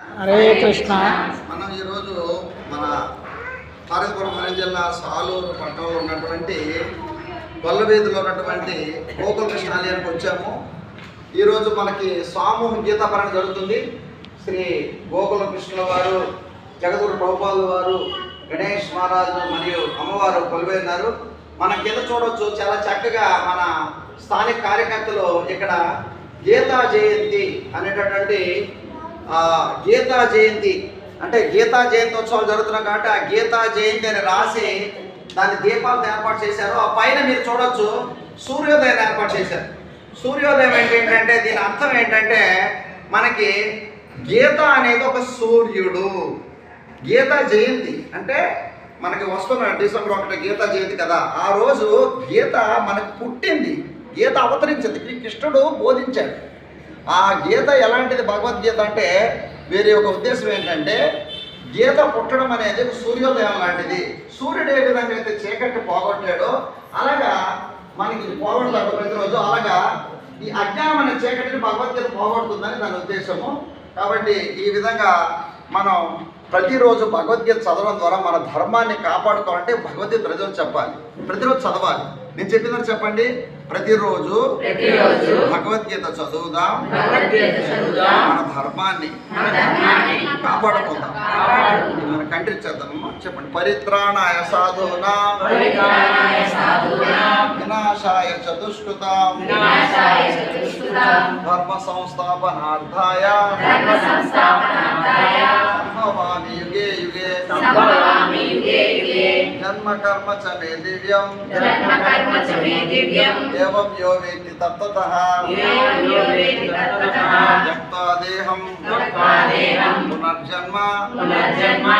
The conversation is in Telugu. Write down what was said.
హరే కృష్ణ. మనం ఈరోజు మన పార్వతీపురం హరి జిల్లా సాలూరు పట్టణంలో ఉన్నటువంటి గొల్లవీధిలో ఉన్నటువంటి గోకులకృష్ణ ఆలయానికి వచ్చాము. ఈరోజు మనకి సామూహిక గీతాపరణ జరుగుతుంది. శ్రీ గోకులకృష్ణుల వారు జగద్గురు ప్రభుపాలు వారు గణేష్ మహారాజు మరియు అమ్మవారు కొలువైనారు మన కింద చూడొచ్చు. చాలా చక్కగా మన స్థానిక కార్యకర్తలు ఇక్కడ గీతా జయంతి అనేటటువంటి గీతా జయంతి అంటే గీతా జయంతి ఉత్సవాలు జరుగుతున్నాయి కాబట్టి ఆ గీతా జయంతి అని రాసి దాని దీపాలను ఏర్పాటు చేశారు. ఆ పైన మీరు చూడొచ్చు సూర్యోదయం ఏర్పాటు చేశారు. సూర్యోదయం అంటే ఏంటంటే దీని అర్థం ఏంటంటే మనకి గీత అనేది ఒక సూర్యుడు. గీత జయంతి అంటే మనకి వస్తున్న డిసెంబర్ ఒకటి గీత జయంతి కదా. ఆ రోజు గీత మనకు పుట్టింది. గీత అవతరించింది. కృష్ణుడు బోధించాడు. ఆ గీత ఎలాంటిది భగవద్గీత అంటే వేరే ఒక ఉద్దేశం ఏంటంటే గీత పుట్టడం అనేది సూర్యోదయం లాంటిది. సూర్యుడు ఏ విధంగా అయితే చీకటి పోగొట్టాడో అలాగా మనకి పోగొడతాడు ప్రతిరోజు అలాగా ఈ అజ్ఞానం అనే చీకటిని భగవద్గీత పోగొడుతుందని దాని ఉద్దేశము. కాబట్టి ఈ విధంగా మనం ప్రతిరోజు భగవద్గీత చదవడం ద్వారా మన ధర్మాన్ని కాపాడుకోవాలంటే భగవద్గీత ప్రజలు చెప్పాలి. ప్రతిరోజు చదవాలి. నేను చెప్పినట్టు చెప్పండి. ప్రతిరోజు భగవద్గీత చదువుదాం. మన ధర్మాన్ని మన ధర్మాన్ని కాపాడుకుందాం. మన కంట్రీ చేద్దామమ్మా చెప్పండి. పరిత్రాణాయ సాధూనా వినాశాయ చతుష్కృతాం. ధర్మ సంస్థాపనార్థాయ సంభవామి యుగే యుగే. యుగే జన్మ కర్మ చ మే దివ్యం జన్మ కర్మ చ మే దివ్యం ఏవం యో వేత్తి తత్వతః ఏవం యో వేత్తి తత్వతః త్యక్త్వా దేహం త్యక్త్వా దేహం పునర్జన్మ పునర్జన్మ